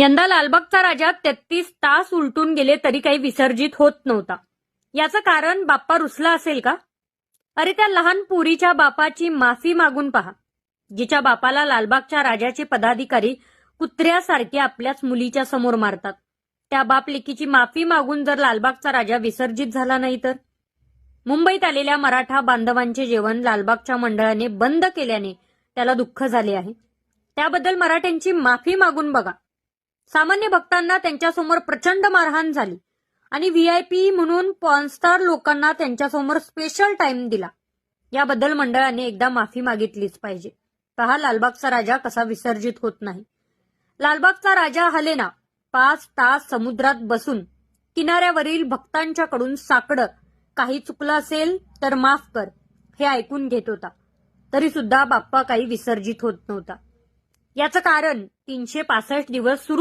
यंदा लालबागचा राजा तेहतीस तास उलटून गेले तरी काही विसर्जित होत नव्हता. याचं कारण बाप्पा रुसला असेल का? अरे त्या लहान पुरीच्या बापाची माफी मागून पहा. जिच्या बापाला लालबागच्या राजाचे पदाधिकारी कुत्र्यासारखे आपल्याच मुलीच्या समोर मारतात. त्या बाप लेकीची माफी मागून जर लालबागचा राजा विसर्जित झाला नाही तर? मुंबईत आलेल्या मराठा बांधवांचे जेवण लालबागच्या मंडळाने बंद केल्याने त्याला दुःख झाले आहे. त्याबद्दल मराठ्यांची माफी मागून बघा. सामान्य भक्तांना त्यांच्यासमोर प्रचंड मारहाण झाली. आणि व्हीआयपी म्हणून पॉनस्टार लोकांना त्यांच्यासमोर स्पेशल टाइम दिला. याबद्दल मंडळाने एकदा माफी मागितलीच पाहिजे. पहा लालबागचा राजा कसा विसर्जित होत नाही. लालबागचा राजा हलेना पाच तास समुद्रात बसून किनाऱ्यावरील भक्तांच्याकडून साकडं काही चुकलं असेल तर माफ कर हे ऐकून घेत होता. तरी सुद्धा बाप्पा काही विसर्जित होत नव्हता. याचं कारण तीनशे पासष्ट दिवस सुरू